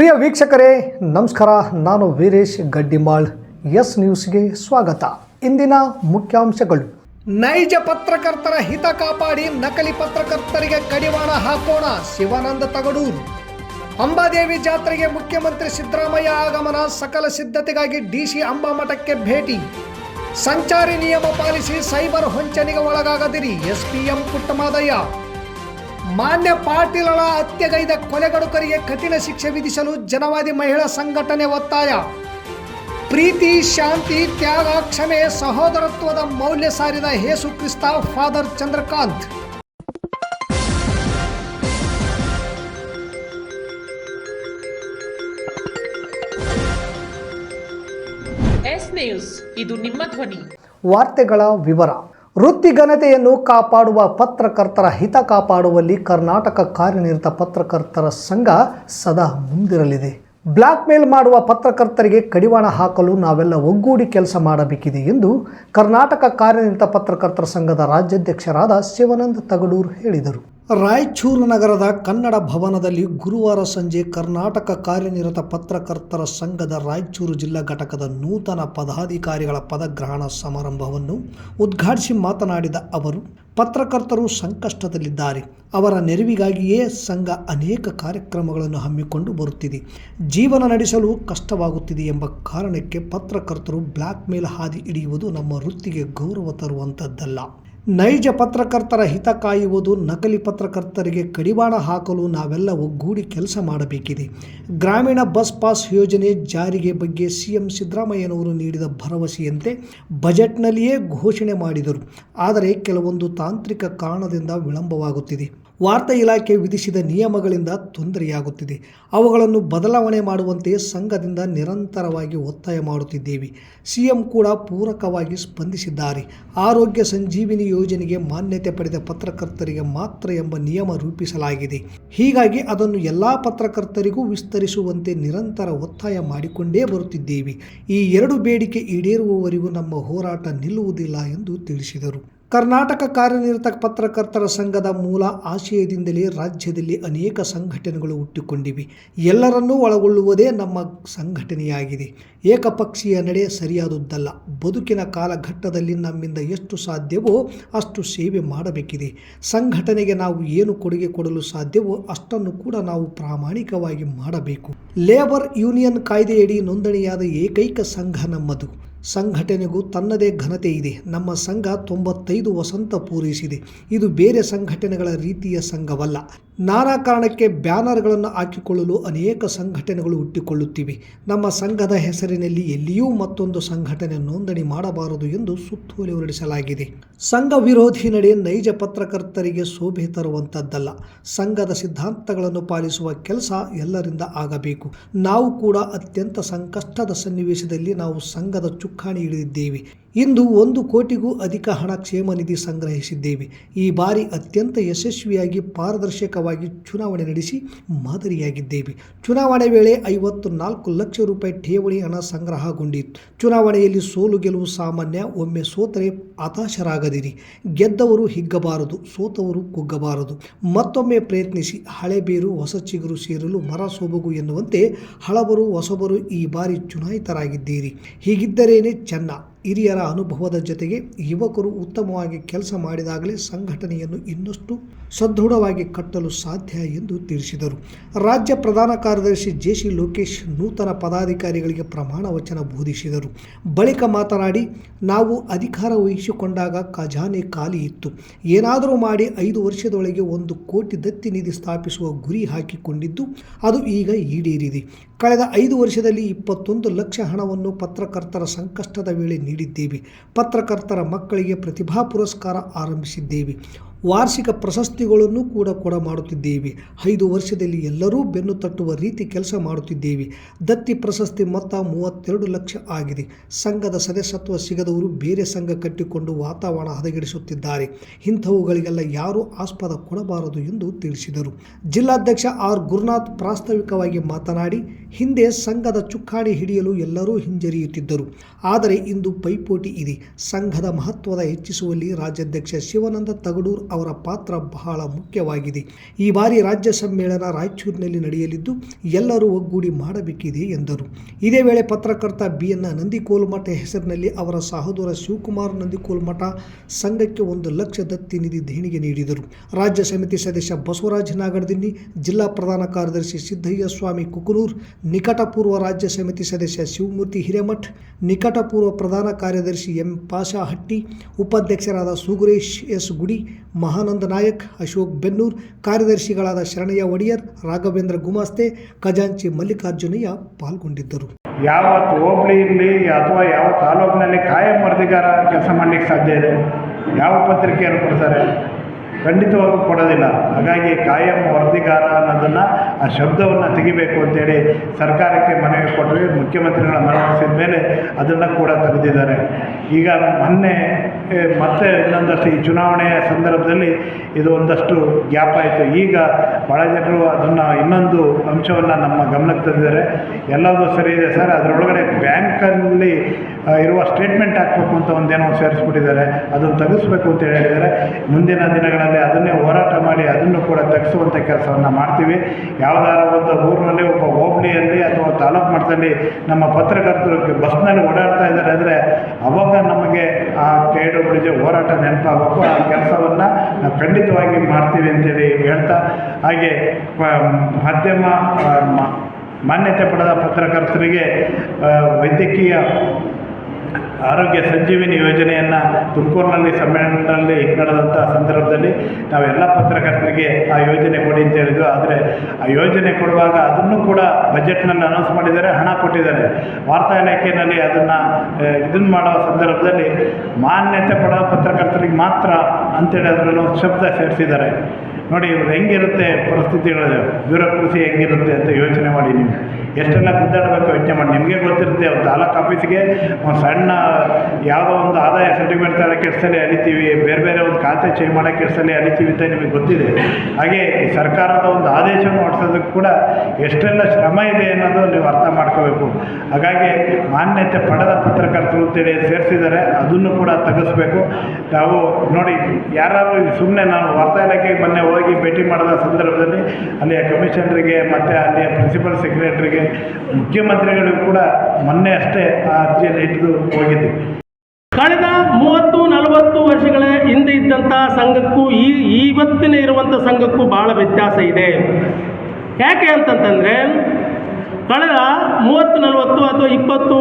ಪ್ರಿಯ ವೀಕ್ಷಕರೇ, ನಮಸ್ಕಾರ. ನಾನು ವೀರೇಶ್ ಗಡ್ಡಿಮಾಳ್. ಎಸ್ ನ್ಯೂಸ್ಗೆ ಸ್ವಾಗತ. ಇಂದಿನ ಮುಖ್ಯಾಂಶಗಳು. ನೈಜ ಪತ್ರಕರ್ತರ ಹಿತ ಕಾಪಾಡಿ ನಕಲಿ ಪತ್ರಕರ್ತರಿಗೆ ಕಡಿವಾಣ ಹಾಕೋಣ ಶಿವಾನಂದ ತಗಡೂರು. ಅಂಬಾದೇವಿ ಜಾತ್ರೆಗೆ ಮುಖ್ಯಮಂತ್ರಿ ಸಿದ್ದರಾಮಯ್ಯ ಆಗಮನ ಸಕಲ ಸಿದ್ಧತೆಗಾಗಿ ಡಿಸಿ ಅಂಬಾಮಠಕ್ಕೆ ಭೇಟಿ. ಸಂಚಾರಿ ನಿಯಮ ಪಾಲಿಸಿ ಸೈಬರ್ ಹೊಂಚನಿಗೆ ಒಳಗಾಗದಿರಿ. ಎಸ್ಪಿಎಂ ಪುಟ್ಟಮಾದಯ್ಯ. ಮಾನ್ಯ ಪಾಟೀಲರ ಹತ್ಯೆಗೈದ ಕೊಲೆಗಡುಕರಿಗೆ ಕಠಿಣ ಶಿಕ್ಷೆ ವಿಧಿಸಲು ಜನವಾದಿ ಮಹಿಳಾ ಸಂಘಟನೆ ಒತ್ತಾಯ. ಪ್ರೀತಿ ಶಾಂತಿ ತ್ಯಾಗ ಕ್ಷಮೆ ಸಹೋದರತ್ವದ ಮೌಲ್ಯ ಸಾರಿದ ಯೇಸು ಕ್ರಿಸ್ತ ಫಾದರ್ ಚಂದ್ರಕಾಂತ್. ಎಸ್ ನ್ಯೂಸ್ ಇದು ನಿಮ್ಮ ಧ್ವನಿ. ವಾರ್ತೆಗಳ ವಿವರ. ವೃತ್ತಿ ಘನತೆಯನ್ನು ಕಾಪಾಡುವ ಪತ್ರಕರ್ತರ ಹಿತ ಕಾಪಾಡುವಲ್ಲಿ ಕರ್ನಾಟಕ ಕಾರ್ಯನಿರತ ಪತ್ರಕರ್ತರ ಸಂಘ ಸದಾ ಮುಂದಿರಲಿದೆ. ಬ್ಲ್ಯಾಕ್ ಮೇಲ್ ಮಾಡುವ ಪತ್ರಕರ್ತರಿಗೆ ಕಡಿವಾಣ ಹಾಕಲು ನಾವೆಲ್ಲ ಒಗ್ಗೂಡಿ ಕೆಲಸ ಮಾಡಬೇಕಿದೆ ಎಂದು ಕರ್ನಾಟಕ ಕಾರ್ಯನಿರತ ಪತ್ರಕರ್ತರ ಸಂಘದ ರಾಜ್ಯಾಧ್ಯಕ್ಷರಾದ ಶಿವಾನಂದ ತಗಡೂರು ಹೇಳಿದರು. ರಾಯಚೂರು ನಗರದ ಕನ್ನಡ ಭವನದಲ್ಲಿ ಗುರುವಾರ ಸಂಜೆ ಕರ್ನಾಟಕ ಕಾರ್ಯನಿರತ ಪತ್ರಕರ್ತರ ಸಂಘದ ರಾಯಚೂರು ಜಿಲ್ಲಾ ಘಟಕದ ನೂತನ ಪದಾಧಿಕಾರಿಗಳ ಪದಗ್ರಹಣ ಸಮಾರಂಭವನ್ನು ಉದ್ಘಾಟಿಸಿ ಮಾತನಾಡಿದ ಅವರು, ಪತ್ರಕರ್ತರು ಸಂಕಷ್ಟದಲ್ಲಿದ್ದಾರೆ. ಅವರ ನೆರವಿಗಾಗಿಯೇ ಸಂಘ ಅನೇಕ ಕಾರ್ಯಕ್ರಮಗಳನ್ನು ಹಮ್ಮಿಕೊಂಡು ಬರುತ್ತಿದೆ. ಜೀವನ ನಡೆಸಲು ಕಷ್ಟವಾಗುತ್ತಿದೆ ಎಂಬ ಕಾರಣಕ್ಕೆ ಪತ್ರಕರ್ತರು ಬ್ಲ್ಯಾಕ್ ಮೇಲ್ ಹಾದಿ ಹಿಡಿಯುವುದು ನಮ್ಮ ವೃತ್ತಿಗೆ ಗೌರವ ತರುವಂಥದ್ದಲ್ಲ ನೈಜ ಪತ್ರಕರ್ತರ ಹಿತ ಕಾಯುವುದು ನಕಲಿ ಪತ್ರಕರ್ತರಿಗೆ ಕಡಿವಾಣ ಹಾಕಲು ನಾವೆಲ್ಲ ಒಗ್ಗೂಡಿ ಕೆಲಸ ಮಾಡಬೇಕಿದೆ. ಗ್ರಾಮೀಣ ಬಸ್ ಪಾಸ್ ಯೋಜನೆ ಜಾರಿಗೆ ಬಗ್ಗೆ ಸಿಎಂ ಸಿದ್ದರಾಮಯ್ಯನವರು ನೀಡಿದ ಭರವಸೆಯಂತೆ ಬಜೆಟ್ನಲ್ಲಿಯೇ ಘೋಷಣೆ ಮಾಡಿದರು. ಆದರೆ ಕೆಲವೊಂದು ತಾಂತ್ರಿಕ ಕಾರಣದಿಂದ ವಿಳಂಬವಾಗುತ್ತಿದೆ. ವಾರ್ತಾ ಇಲಾಖೆ ವಿಧಿಸಿದ ನಿಯಮಗಳಿಂದ ತೊಂದರೆಯಾಗುತ್ತಿದೆ. ಅವುಗಳನ್ನು ಬದಲಾವಣೆ ಮಾಡುವಂತೆ ಸಂಘದಿಂದ ನಿರಂತರವಾಗಿ ಒತ್ತಾಯ ಮಾಡುತ್ತಿದ್ದೇವೆ. ಸಿಎಂ ಕೂಡ ಪೂರಕವಾಗಿ ಸ್ಪಂದಿಸಿದ್ದಾರೆ. ಆರೋಗ್ಯ ಸಂಜೀವಿನಿ ಯೋಜನೆಗೆ ಮಾನ್ಯತೆ ಪಡೆದ ಪತ್ರಕರ್ತರಿಗೆ ಮಾತ್ರ ಎಂಬ ನಿಯಮ ರೂಪಿಸಲಾಗಿದೆ. ಹೀಗಾಗಿ ಅದನ್ನು ಎಲ್ಲ ಪತ್ರಕರ್ತರಿಗೂ ವಿಸ್ತರಿಸುವಂತೆ ನಿರಂತರ ಒತ್ತಾಯ ಮಾಡಿಕೊಂಡೇ ಬರುತ್ತಿದ್ದೇವೆ. ಈ ಎರಡು ಬೇಡಿಕೆ ಈಡೇರುವವರೆಗೂ ನಮ್ಮ ಹೋರಾಟ ನಿಲ್ಲುವುದಿಲ್ಲ ಎಂದು ತಿಳಿಸಿದರು. ಕರ್ನಾಟಕ ಕಾರ್ಯನಿರತ ಪತ್ರಕರ್ತರ ಸಂಘದ ಮೂಲ ಆಶಯದಿಂದಲೇ ರಾಜ್ಯದಲ್ಲಿ ಅನೇಕ ಸಂಘಟನೆಗಳು ಹುಟ್ಟಿಕೊಂಡಿವೆ. ಎಲ್ಲರನ್ನೂ ಒಳಗೊಳ್ಳುವುದೇ ನಮ್ಮ ಸಂಘಟನೆಯಾಗಿದೆ. ಏಕಪಕ್ಷೀಯ ನಡೆ ಸರಿಯಾದುದ್ದಲ್ಲ ಬದುಕಿನ ಕಾಲಘಟ್ಟದಲ್ಲಿ ನಮ್ಮಿಂದ ಎಷ್ಟು ಸಾಧ್ಯವೋ ಅಷ್ಟು ಸೇವೆ ಮಾಡಬೇಕಿದೆ. ಸಂಘಟನೆಗೆ ನಾವು ಏನು ಕೊಡುಗೆ ಕೊಡಲು ಸಾಧ್ಯವೋ ಅಷ್ಟನ್ನು ಕೂಡ ನಾವು ಪ್ರಾಮಾಣಿಕವಾಗಿ ಮಾಡಬೇಕು. ಲೇಬರ್ ಯೂನಿಯನ್ ಕಾಯ್ದೆಯಡಿ ನೋಂದಣಿಯಾದ ಏಕೈಕ ಸಂಘ ನಮ್ಮದು. ಸಂಘಟನೆಗೂ ತನ್ನದೇ ಘನತೆ ಇದೆ. ನಮ್ಮ ಸಂಘ ತೊಂಬತ್ತೈದು ವಸಂತ ಪೂರೈಸಿದೆ. ಇದು ಬೇರೆ ಸಂಘಟನೆಗಳ ರೀತಿಯ ಸಂಘವಲ್ಲ. ನಾನಾ ಕಾರಣಕ್ಕೆ ಬ್ಯಾನರ್ಗಳನ್ನು ಹಾಕಿಕೊಳ್ಳಲು ಅನೇಕ ಸಂಘಟನೆಗಳು ಹುಟ್ಟಿಕೊಳ್ಳುತ್ತಿವೆ. ನಮ್ಮ ಸಂಘದ ಹೆಸರಿನಲ್ಲಿ ಎಲ್ಲಿಯೂ ಮತ್ತೊಂದು ಸಂಘಟನೆ ನೋಂದಣಿ ಮಾಡಬಾರದು ಎಂದು ಸುತ್ತೋಲೆ ಹೊರಡಿಸಲಾಗಿದೆ. ಸಂಘ ವಿರೋಧಿ ನಡೆ ನೈಜ ಪತ್ರಕರ್ತರಿಗೆ ಶೋಭೆ ತರುವಂಥದ್ದಲ್ಲ ಸಂಘದ ಸಿದ್ಧಾಂತಗಳನ್ನು ಪಾಲಿಸುವ ಕೆಲಸ ಎಲ್ಲರಿಂದ ಆಗಬೇಕು. ನಾವು ಕೂಡ ಅತ್ಯಂತ ಸಂಕಷ್ಟದ ಸನ್ನಿವೇಶದಲ್ಲಿ ನಾವು ಸಂಘದ ಚುಕ್ಕಾಣಿ ಹಿಡಿದಿದ್ದೇವೆ. ಇಂದು ಒಂದು ಕೋಟಿಗೂ ಅಧಿಕ ಹಣ ಕ್ಷೇಮ ನಿಧಿ ಸಂಗ್ರಹಿಸಿದ್ದೇವೆ. ಈ ಬಾರಿ ಅತ್ಯಂತ ಯಶಸ್ವಿಯಾಗಿ ಪಾರದರ್ಶಕವಾಗಿ ಚುನಾವಣೆ ನಡೆಸಿ ಮಾದರಿಯಾಗಿದ್ದೇವೆ. ಚುನಾವಣೆ ವೇಳೆ ಐವತ್ತು ನಾಲ್ಕು ಲಕ್ಷ ರೂಪಾಯಿ ಠೇವಣಿ ಹಣ ಸಂಗ್ರಹಗೊಂಡಿತ್ತು. ಚುನಾವಣೆಯಲ್ಲಿ ಸೋಲು ಗೆಲುವು ಸಾಮಾನ್ಯ, ಒಮ್ಮೆ ಸೋತರೆ ಹತಾಶರಾಗದಿರಿ. ಗೆದ್ದವರು ಹಿಗ್ಗಬಾರದು, ಸೋತವರು ಕುಗ್ಗಬಾರದು. ಮತ್ತೊಮ್ಮೆ ಪ್ರಯತ್ನಿಸಿ ಹಳೆಬೇರು ಹೊಸ ಚಿಗುರು ಸೇರಲು ಮರ ಸೊಬಗು ಎನ್ನುವಂತೆ ಹಳಬರು ಹೊಸಬರು ಈ ಬಾರಿ ಚುನಾಯಿತರಾಗಿದ್ದೀರಿ. ಹೀಗಿದ್ದರೇನೆ ಚೆನ್ನ. ಹಿರಿಯರ ಅನುಭವದ ಜೊತೆಗೆ ಯುವಕರು ಉತ್ತಮವಾಗಿ ಕೆಲಸ ಮಾಡಿದಾಗಲೇ ಸಂಘಟನೆಯನ್ನು ಇನ್ನಷ್ಟು ಸದೃಢವಾಗಿ ಕಟ್ಟಲು ಸಾಧ್ಯ ಎಂದು ತಿಳಿಸಿದರು. ರಾಜ್ಯ ಪ್ರಧಾನ ಕಾರ್ಯದರ್ಶಿ ಜೆ ಸಿ ಲೋಕೇಶ್ ನೂತನ ಪದಾಧಿಕಾರಿಗಳಿಗೆ ಪ್ರಮಾಣ ವಚನ ಬೋಧಿಸಿದರು. ಬಳಿಕ ಮಾತನಾಡಿ, ನಾವು ಅಧಿಕಾರ ವಹಿಸಿಕೊಂಡಾಗ ಖಜಾನೆ ಖಾಲಿ ಇತ್ತು. ಏನಾದರೂ ಮಾಡಿ ಐದು ವರ್ಷದೊಳಗೆ ಒಂದು ಕೋಟಿ ದತ್ತಿ ನಿಧಿ ಸ್ಥಾಪಿಸುವ ಗುರಿ ಹಾಕಿಕೊಂಡಿದ್ದು, ಅದು ಈಗ ಈಡೇರಿದೆ. ಕಳೆದ ಐದು ವರ್ಷದಲ್ಲಿ ಇಪ್ಪತ್ತೊಂದು ಲಕ್ಷ ಹಣವನ್ನು ಪತ್ರಕರ್ತರ ಸಂಕಷ್ಟದ ವೇಳೆ ನೀಡಿದ್ದೇವೆ. ಪತ್ರಕರ್ತರ ಮಕ್ಕಳಿಗೆ ಪ್ರತಿಭಾ ಪುರಸ್ಕಾರ ಆರಂಭಿಸಿದ್ದೇವೆ. ವಾರ್ಷಿಕ ಪ್ರಶಸ್ತಿಗಳನ್ನು ಕೂಡ ಕೊಡ ಮಾಡುತ್ತಿದ್ದೇವೆ. ಐದು ವರ್ಷದಲ್ಲಿ ಎಲ್ಲರೂ ಬೆನ್ನು ತಟ್ಟುವ ರೀತಿ ಕೆಲಸ ಮಾಡುತ್ತಿದ್ದೇವೆ. ದತ್ತಿ ಪ್ರಶಸ್ತಿ ಮೊತ್ತ ಮೂವತ್ತೆರಡು ಲಕ್ಷ ಆಗಿದೆ. ಸಂಘದ ಸದಸ್ಯತ್ವ ಸಿಗದವರು ಬೇರೆ ಸಂಘ ಕಟ್ಟಿಕೊಂಡು ವಾತಾವರಣ ಹದಗೆಡಿಸುತ್ತಿದ್ದಾರೆ. ಇಂಥವುಗಳಿಗೆಲ್ಲ ಯಾರೂ ಆಸ್ಪದ ಕೊಡಬಾರದು ಎಂದು ತಿಳಿಸಿದರು. ಜಿಲ್ಲಾಧ್ಯಕ್ಷ ಆರ್. ಗುರುನಾಥ್ ಪ್ರಾಸ್ತಾವಿಕವಾಗಿ ಮಾತನಾಡಿ, ಹಿಂದೆ ಸಂಘದ ಚುಕ್ಕಾಣಿ ಹಿಡಿಯಲು ಎಲ್ಲರೂ ಹಿಂಜರಿಯುತ್ತಿದ್ದರು. ಆದರೆ ಇಂದು ಪೈಪೋಟಿ ಇದೆ. ಸಂಘದ ಮಹತ್ವದ ಹೆಚ್ಚಿಸುವಲ್ಲಿ ರಾಜ್ಯಾಧ್ಯಕ್ಷ ಶಿವಾನಂದ ತಗಡೂರ್ ಅವರ ಪಾತ್ರ ಬಹಳ ಮುಖ್ಯವಾಗಿದೆ. ಈ ಬಾರಿ ರಾಜ್ಯ ಸಮ್ಮೇಳನ ರಾಯಚೂರಿನಲ್ಲಿ ನಡೆಯಲಿದ್ದು, ಎಲ್ಲರೂ ಒಗ್ಗೂಡಿ ಮಾಡಬೇಕಿದೆ ಎಂದರು. ಇದೇ ವೇಳೆ ಪತ್ರಕರ್ತ ಬಿ ಎನ್ ನಂದಿಕೋಲ್ಮಠ ಹೆಸರಿನಲ್ಲಿ ಅವರ ಸಹೋದರ ಶಿವಕುಮಾರ್ ನಂದಿಕೋಲ್ಮಠ ಸಂಘಕ್ಕೆ ಒಂದು ಲಕ್ಷ ದತ್ತಿ ನಿಧಿ ದೇಣಿಗೆ ನೀಡಿದರು. ರಾಜ್ಯ ಸಮಿತಿ ಸದಸ್ಯ ಬಸವರಾಜ ನಾಗರದಿನ್ನಿ, ಜಿಲ್ಲಾ ಪ್ರಧಾನ ಕಾರ್ಯದರ್ಶಿ ಸಿದ್ದಯ್ಯ ಸ್ವಾಮಿ ಕುಕನೂರ್, ನಿಕಟಪೂರ್ವ ರಾಜ್ಯ ಸಮಿತಿ ಸದಸ್ಯ ಶಿವಮೂರ್ತಿ ಹಿರೇಮಠ್, ನಿಕಟಪೂರ್ವ ಪ್ರಧಾನ ಕಾರ್ಯದರ್ಶಿ ಎಂ ಪಾಷಾ ಹಟ್ಟಿ ಉಪಾಧ್ಯಕ್ಷರಾದ ಸುಗುರೇಶ್ ಎಸ್ ಗುಡಿ ಮಹಾನಂದ ನಾಯಕ್, ಅಶೋಕ್ ಬೆನ್ನೂರ್, ಕಾರ್ಯದರ್ಶಿಗಳಾದ ಶರಣಯ್ಯ ಒಡಿಯರ್, ರಾಘವೇಂದ್ರ ಗುಮಾಸ್ತೆ, ಖಜಾಂಚಿ ಮಲ್ಲಿಕಾರ್ಜುನಯ್ಯ ಪಾಲ್ಗೊಂಡಿದ್ದರು. ಯಾವ ಇರಲಿ ಅಥವಾ ಯಾವ ತಾಲೂಕಿನಲ್ಲಿ ಕಾಯಂ ವರದಿಗಾರ ಕೆಲಸ ಮಾಡಲಿಕ್ಕೆ ಸಾಧ್ಯ ಇದೆ? ಯಾವ ಪತ್ರಿಕೆಯನ್ನು ಕೊಡ್ತಾರೆ? ಖಂಡಿತವಾಗೂ ಕೊಡೋದಿಲ್ಲ. ಹಾಗಾಗಿ ಕಾಯಂ ವರದಿಗಾರ ಅನ್ನೋದನ್ನು, ಆ ಶಬ್ದವನ್ನು ತೆಗಿಬೇಕು ಅಂತೇಳಿ ಸರ್ಕಾರಕ್ಕೆ ಮನವಿ ಕೊಟ್ಟರೆ ಮುಖ್ಯಮಂತ್ರಿಗಳ ಮನವೊಲಿಸಿದ ಮೇಲೆ ಅದನ್ನು ಕೂಡ ತೆಗೆದಿದ್ದಾರೆ. ಈಗ ಮೊನ್ನೆ ಮತ್ತೆ ಇನ್ನೊಂದಷ್ಟು ಈ ಚುನಾವಣೆಯ ಸಂದರ್ಭದಲ್ಲಿ ಇದು ಒಂದಷ್ಟು ಗ್ಯಾಪ್ ಆಯಿತು. ಈಗ ಬಹಳ ಜನರು ಅದನ್ನು ಇನ್ನೊಂದು ಅಂಶವನ್ನು ನಮ್ಮ ಗಮನಕ್ಕೆ ತಂದಿದ್ದಾರೆ. ಎಲ್ಲದೂ ಸರಿ ಇದೆ ಸರ್, ಅದರೊಳಗಡೆ ಬ್ಯಾಂಕಲ್ಲಿ ಆ, ಇರುವ ಸ್ಟೇಟ್ಮೆಂಟ್ ಹಾಕಬೇಕು ಅಂತ ಒಂದೇನೋ ಸೇರಿಸ್ಬಿಟ್ಟಿದ್ದಾರೆ. ಅದನ್ನು ತೆಗೆಸ್ಬೇಕು ಅಂತ ಹೇಳಿದ್ದಾರೆ. ಮುಂದಿನ ದಿನಗಳಲ್ಲಿ ಅದನ್ನೇ ಹೋರಾಟ ಮಾಡಿ ಅದನ್ನು ಕೂಡ ತೆಗೆಸುವಂಥ ಕೆಲಸವನ್ನು ಮಾಡ್ತೀವಿ. ಯಾವುದಾದ್ರು ಒಂದು ಊರಿನಲ್ಲಿ ಒಬ್ಬ ಹೋಬಳಿಯಲ್ಲಿ ಅಥವಾ ತಾಲೂಕು ಮಟ್ಟದಲ್ಲಿ ನಮ್ಮ ಪತ್ರಕರ್ತರು ಬಸ್ನಲ್ಲಿ ಓಡಾಡ್ತಾ ಇದ್ದಾರೆ ಅಂದರೆ ಅವಾಗ ನಮಗೆ ಆ ಕೆ ಡಬ್ಲ್ಯೂ ಹೋರಾಟ ನೆನಪಾಗಬೇಕು. ಆ ಕೆಲಸವನ್ನು ನಾವು ಖಂಡಿತವಾಗಿ ಮಾಡ್ತೀವಿ ಅಂತೇಳಿ ಹೇಳ್ತಾ ಹಾಗೆ ಮಾಧ್ಯಮ ಮಾನ್ಯತೆ ಪಡೆದ ಪತ್ರಕರ್ತರಿಗೆ ವೈದ್ಯಕೀಯ ಆರೋಗ್ಯ ಸಂಜೀವಿನಿ ಯೋಜನೆಯನ್ನು ತುಮಕೂರಿನಲ್ಲಿ ಸಮ್ಮೇಳನದಲ್ಲಿ ನಡೆದಂಥ ಸಂದರ್ಭದಲ್ಲಿ ನಾವೆಲ್ಲ ಪತ್ರಕರ್ತರಿಗೆ ಆ ಯೋಜನೆ ಕೊಡಿ ಅಂತ ಹೇಳಿದ್ವಿ. ಆದರೆ ಆ ಯೋಜನೆ ಕೊಡುವಾಗ ಅದನ್ನು ಕೂಡ ಬಜೆಟ್ನಲ್ಲಿ ಅನೌನ್ಸ್ ಮಾಡಿದ್ದಾರೆ, ಹಣ ಕೊಟ್ಟಿದ್ದಾರೆ. ವಾರ್ತಾ ಇಲಾಖೆಯಲ್ಲಿ ಅದನ್ನು ಇದನ್ನು ಮಾಡೋ ಸಂದರ್ಭದಲ್ಲಿ ಮಾನ್ಯತೆ ಪಡೆದ ಪತ್ರಕರ್ತರಿಗೆ ಮಾತ್ರ ಅಂತೇಳಿ ಅದರಲ್ಲಿ ಒಂದು ಶಬ್ದ ಸೇರಿಸಿದ್ದಾರೆ. ನೋಡಿ, ಇವ್ರು ಹೆಂಗಿರುತ್ತೆ ಪರಿಸ್ಥಿತಿಗಳು ಬ್ಯೂರೋಕ್ರಸಿ ಹೆಂಗಿರುತ್ತೆ ಅಂತ ಯೋಚನೆ ಮಾಡಿ ನೀವು. ಎಷ್ಟೆಲ್ಲ ಗುದ್ದಾಡಬೇಕು ಯೋಚನೆ ಮಾಡಿ. ನಿಮಗೆ ಗೊತ್ತಿರುತ್ತೆ ಒಂದು ತಾಲೂಕು ಆಫೀಸ್ಗೆ ಒಂದು ಸಣ್ಣ ಯಾವುದೋ ಒಂದು ಆದಾಯ ಸರ್ಟಿಫಿಕೇಟ್ ತಗೊಳ್ಳೋಕೆ ಎಷ್ಟಲ್ಲಿ ಸಲ ಅಲಿತೀವಿ, ಬೇರೆ ಬೇರೆ ಒಂದು ಖಾತೆ ಚೇಂಜ್ ಮಾಡೋಕ್ಕೆ ಎಷ್ಟಲ್ಲಿ ಸಲ ಅಲಿತೀವಿ ಅಂತ ನಿಮಗೆ ಗೊತ್ತಿದೆ. ಹಾಗೆ ಸರ್ಕಾರದ ಒಂದು ಆದೇಶವನ್ನು ಹೊಡೆಸೋದಕ್ಕೆ ಕೂಡ ಎಷ್ಟೆಲ್ಲ ಶ್ರಮ ಇದೆ ಅನ್ನೋದು ನೀವು ಅರ್ಥ ಮಾಡ್ಕೋಬೇಕು. ಹಾಗಾಗಿ ಮಾನ್ಯತೆ ಪಡೆದ ಪತ್ರಕರ್ತರು ಅಂತೇಳಿ ಸೇರಿಸಿದ್ದಾರೆ, ಅದನ್ನು ಕೂಡ ತೆಗೆಸ್ಬೇಕು ನಾವು ನೋಡಿ, ಯಾರಾದರೂ ಸುಮ್ಮನೆ ನಾನು ವಾರ್ತಾ ಇಲಾಖೆಗೆ ಮೊನ್ನೆ ಭೇಟಿ ಮಾಡಿದ ಸಂದರ್ಭದಲ್ಲಿ ಅಲ್ಲಿಯ ಕಮಿಷನರಿಗೆ ಮತ್ತು ಅಲ್ಲಿಯ ಪ್ರಿನ್ಸಿಪಲ್ ಸೆಕ್ರೆಟರಿಗೆ ಮುಖ್ಯಮಂತ್ರಿಗಳಿಗೂ ಕೂಡ ಮೊನ್ನೆ ಅಷ್ಟೇ ಆ ಅರ್ಜಿಯನ್ನು ಇಟ್ಟು ಹೋಗಿದ್ದೆ. ಕಳೆದ ಮೂವತ್ತು, ನಲವತ್ತು ವರ್ಷಗಳ ಹಿಂದೆ ಇದ್ದಂಥ ಸಂಘಕ್ಕೂ ಈ ಇವತ್ತಿನ ಇರುವಂಥ ಸಂಘಕ್ಕೂ ಭಾಳ ವ್ಯತ್ಯಾಸ ಇದೆ. ಯಾಕೆ ಅಂತಂತಂದರೆ, ಕಳೆದ ಮೂವತ್ತು, ನಲವತ್ತು ಅಥವಾ ಇಪ್ಪತ್ತು,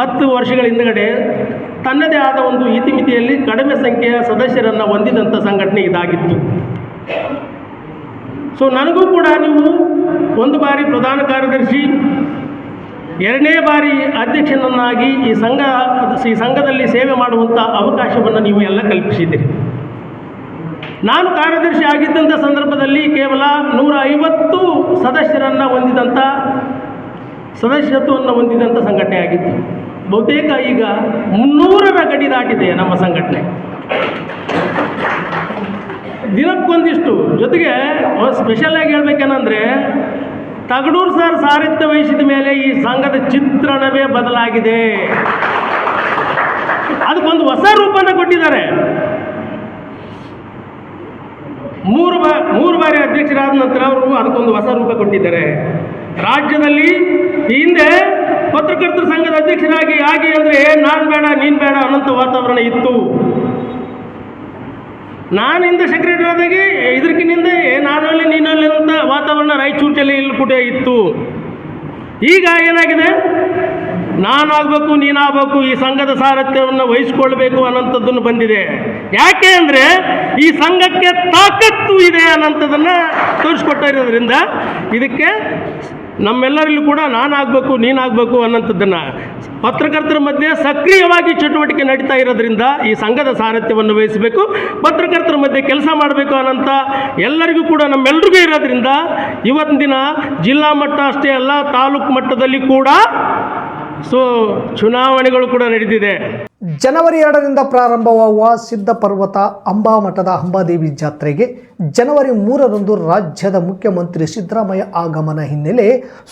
ಹತ್ತು ವರ್ಷಗಳ ಹಿಂದಗಡೆ ತನ್ನದೇ ಆದ ಒಂದು ಇತಿಮಿತಿಯಲ್ಲಿ ಕಡಿಮೆ ಸಂಖ್ಯೆಯ ಸದಸ್ಯರನ್ನು ಹೊಂದಿದಂಥ ಸಂಘಟನೆ ಇದಾಗಿತ್ತು. ಸೊ ನನಗೂ ಕೂಡ ನೀವು ಒಂದು ಬಾರಿ ಪ್ರಧಾನ ಕಾರ್ಯದರ್ಶಿ, ಎರಡನೇ ಬಾರಿ ಅಧ್ಯಕ್ಷನನ್ನಾಗಿ ಈ ಸಂಘ, ಈ ಸಂಘದಲ್ಲಿ ಸೇವೆ ಮಾಡುವಂಥ ಅವಕಾಶವನ್ನು ನೀವು ಎಲ್ಲ ಕಲ್ಪಿಸಿದ್ದೀರಿ. ನಾನು ಕಾರ್ಯದರ್ಶಿ ಆಗಿದ್ದಂಥ ಸಂದರ್ಭದಲ್ಲಿ ಕೇವಲ ನೂರ ಐವತ್ತು ಸದಸ್ಯರನ್ನು ಹೊಂದಿದಂಥ ಸದಸ್ಯತ್ವವನ್ನು ಹೊಂದಿದಂಥ ಸಂಘಟನೆ ಆಗಿತ್ತು. ಬಹುತೇಕ ಈಗ ಮುನ್ನೂರರ ಗಡಿ ದಾಟಿದೆ ನಮ್ಮ ಸಂಘಟನೆ. ದಿನಕ್ಕೊಂದಿಷ್ಟು. ಜೊತೆಗೆ ಸ್ಪೆಷಲಾಗಿ ಹೇಳ್ಬೇಕೇನಂದರೆ, ತಗಡೂರು ಸರ್ ಸಾರಿತ್ಯ ವಹಿಸಿದ ಮೇಲೆ ಈ ಸಂಘದ ಚಿತ್ರಣವೇ ಬದಲಾಗಿದೆ. ಅದಕ್ಕೊಂದು ಹೊಸ ರೂಪನ ಕೊಟ್ಟಿದ್ದಾರೆ. ಮೂರು ಬಾ, ಮೂರು ಬಾರಿ ಅಧ್ಯಕ್ಷರಾದ ನಂತರ ಅವರು ಅದಕ್ಕೊಂದು ಹೊಸ ರೂಪ ಕೊಟ್ಟಿದ್ದಾರೆ. ರಾಜ್ಯದಲ್ಲಿ ಹಿಂದೆ ಪತ್ರಕರ್ತರ ಸಂಘದ ಅಧ್ಯಕ್ಷರಾಗಿ ಆಗಿ ಅಂದರೆ ನಾನು ಬೇಡ, ನೀನು ಬೇಡ ಅನ್ನೋಂಥ ವಾತಾವರಣ ಇತ್ತು. ನಾನು ಹಿಂದೆ ಸೆಕ್ರೆಟರಿ ಆದಾಗೆ ಇದಕ್ಕಿನಿಂದ ನಾನು ಅಲ್ಲಿ ನೀನು ಅಂತ ವಾತಾವರಣ ರಾಯಚೂರು ಜಿಲ್ಲೆಯಲ್ಲಿ ಕೂಡ ಇತ್ತು. ಈಗ ಏನಾಗಿದೆ? ನಾನಾಗಬೇಕು, ನೀನಾಗಬೇಕು, ಈ ಸಂಘದ ಸಾರಥ್ಯವನ್ನು ವಹಿಸ್ಕೊಳ್ಬೇಕು ಅನ್ನೋಂಥದ್ದನ್ನು ಬಂದಿದೆ. ಯಾಕೆ ಅಂದರೆ, ಈ ಸಂಘಕ್ಕೆ ತಾಕತ್ತು ಇದೆ ಅನ್ನೋಂಥದ್ದನ್ನು ತೋರಿಸ್ಕೊಟ್ಟಿರೋದ್ರಿಂದ ಇದಕ್ಕೆ ನಮ್ಮೆಲ್ಲರಲ್ಲೂ ಕೂಡ ನಾನಾಗಬೇಕು, ನೀನಾಗಬೇಕು ಅನ್ನೋಂಥದ್ದನ್ನು ಪತ್ರಕರ್ತರ ಮಧ್ಯೆ ಸಕ್ರಿಯವಾಗಿ ಚಟುವಟಿಕೆ ನಡೀತಾ ಇರೋದ್ರಿಂದ ಈ ಸಂಘದ ಸಾರಥ್ಯವನ್ನು ವಹಿಸಬೇಕು, ಪತ್ರಕರ್ತರ ಮಧ್ಯೆ ಕೆಲಸ ಮಾಡಬೇಕು ಅನ್ನೋಂಥ ಎಲ್ಲರಿಗೂ ಕೂಡ ನಮ್ಮೆಲ್ರಿಗೂ ಇರೋದ್ರಿಂದ ಇವತ್ತಿನ ದಿನ ಜಿಲ್ಲಾ ಮಟ್ಟ ಅಷ್ಟೇ ಅಲ್ಲ, ತಾಲೂಕು ಮಟ್ಟದಲ್ಲಿ ಕೂಡ ಸೊ ಚುನಾವಣೆಗಳು ಕೂಡ ನಡೆದಿದೆ ಜನವರಿ ಎರಡರಿಂದ ಪ್ರಾರಂಭವಾಗುವ ಸಿದ್ಧ ಪರ್ವತ ಅಂಬಾಮಠದ ಅಂಬಾದೇವಿ ಜಾತ್ರೆಗೆ ಜನವರಿ ಮೂರರಂದು ರಾಜ್ಯದ ಮುಖ್ಯಮಂತ್ರಿ ಸಿದ್ದರಾಮಯ್ಯ ಆಗಮನ ಹಿನ್ನೆಲೆ